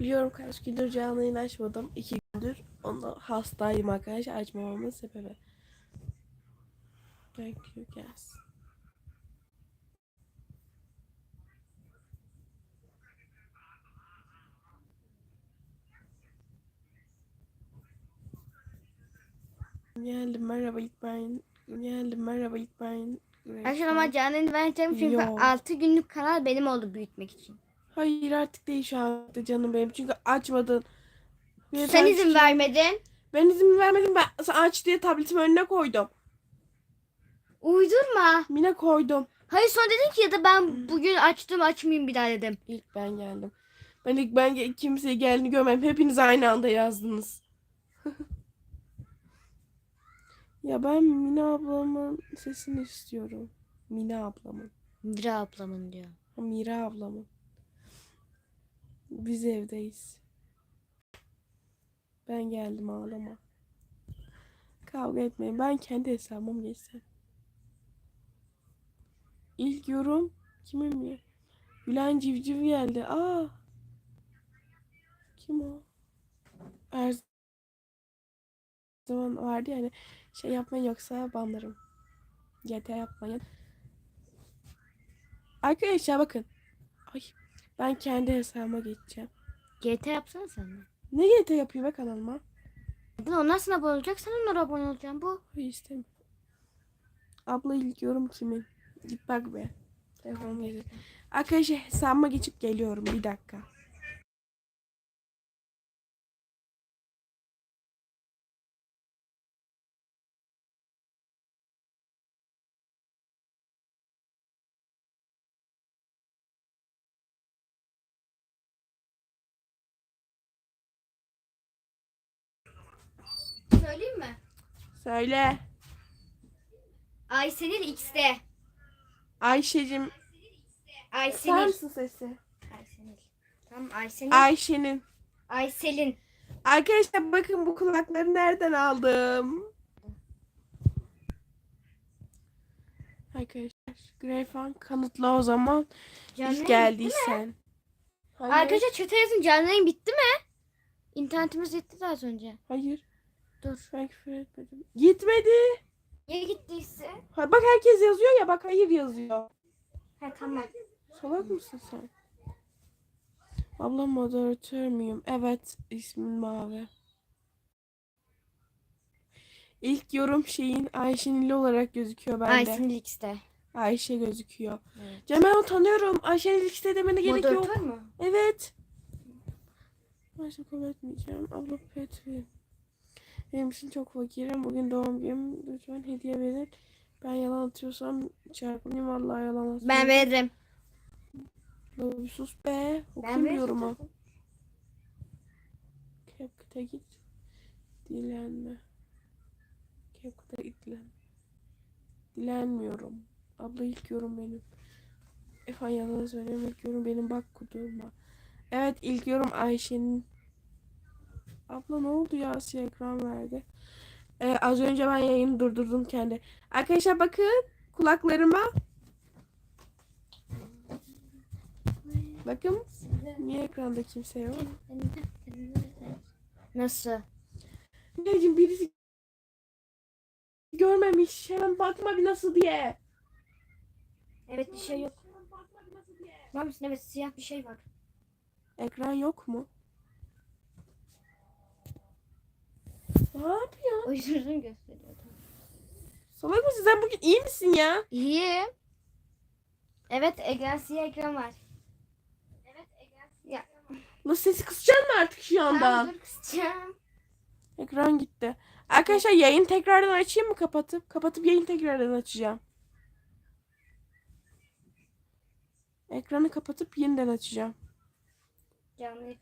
Biliyorum kaç gündür canlı yayın açmadım. İki gündür. Onu hastayım arkadaşlar. Açmamamın sebebi. Thank you guys. Geldim merhaba ilk ben. Geldim merhaba ilk ben. Arkadaşlar ama canını vereceğim çünkü Yok. 6 günlük kanal benim oldu büyütmek için. Hayır artık değil şu anda canım benim. Çünkü açmadın. Bir Sen izin vermedin. Ben izin vermedim. Ben aç diye tabletimi önüne koydum. Uydurma. Mine koydum. Hayır sonra dedin ki ya da ben bugün açtım açmayayım bir daha dedim. İlk ben geldim. Ben ilk ben ge- kimseye geldiğini görmedim. Hepiniz aynı anda yazdınız. ya ben Mine ablamın sesini istiyorum. Mine ablamın. Mira ablamın diyor. Mira ablamın. Biz evdeyiz. Ben geldim ağlama. Kavga etmeyin. Ben kendi hesabıma geçsem. İlk yorum kimin mi? Gülen Civciv geldi. Aa. Kim o? Her zaman vardı yani şey yapmayın yoksa banlarım. GTA yapmayın. Arkadaşlar bakın. Ay ben kendi hesabıma geçeceğim. GT yapsana sen de. Ne GTA yapıyor be kanalıma? Onlar sana abone olacak sen onlara abone olacaksın bu. Ay istemiyorum. Abla ilk yorum kimin? Git bak be. Telefon verir. Arkadaşlar hesabıma geçip geliyorum bir dakika. Söyle. Aysenil X'de. Ayşe'cim. Sen Aysenil. misin sesi? Aysenil. Tamam Aysenil. Ayşe'nin. Ayselin. Arkadaşlar bakın bu kulakları nereden aldım. Arkadaşlar Greyfan kanıtla o zaman Canlı ilk geldiysen. Hayır. Arkadaşlar çete yazın canlı yayın bitti mi? İnternetimiz gitti az önce. Hayır. Dur. Ben küfür etmedim. Gitmedi. Ya gittiyse? Ha, bak herkes yazıyor ya bak hayır yazıyor. Ha tamam. Salak mısın sen? Abla moderatör müyüm? Evet ismim Mavi. İlk yorum şeyin Ayşenil olarak gözüküyor bende. Aysenil X'de. Ayşe gözüküyor. Evet. Cem ben onu tanıyorum. Ayşenil işte demene gerek yok. Moderatör mü? Evet. Ayşe kabul etmeyeceğim. Abla Petri. Benim için çok fakirim. Bugün doğum günüm. Lütfen hediye verin. Ben yalan atıyorsam çarpılayım. Vallahi yalan atmıyorum. Ben veririm. Bir sus be. Veririm. yorumu. CapCut'a git. Dilenme. CapCut'a itlen. Dilenmiyorum. Abla ilk yorum benim. Efendim yalan söylüyorum ilk yorum benim bak kudurma. Evet ilk yorum Ayşe'nin. Abla ne oldu ya siyah ekran verdi. Ee, az önce ben yayını durdurdum kendi. Arkadaşlar bakın kulaklarıma. Bakın niye ekranda kimse yok? Nasıl? Anneciğim birisi görmemiş. Hemen bakma bir nasıl diye. Evet bir şey yok. Var mısın? Evet siyah bir şey var. Ekran yok mu? Ne yapıyor? O yüzden gösteriyor. Salak mısın sen bugün iyi misin ya? İyi. Evet ekran siyah ekran var. Nasıl sesi kısacaksın mı artık şu anda? Tamam dur kısacağım. Ekran gitti. Arkadaşlar yayın tekrardan açayım mı kapatıp? Kapatıp yayın tekrardan açacağım. Ekranı kapatıp yeniden açacağım. Canlı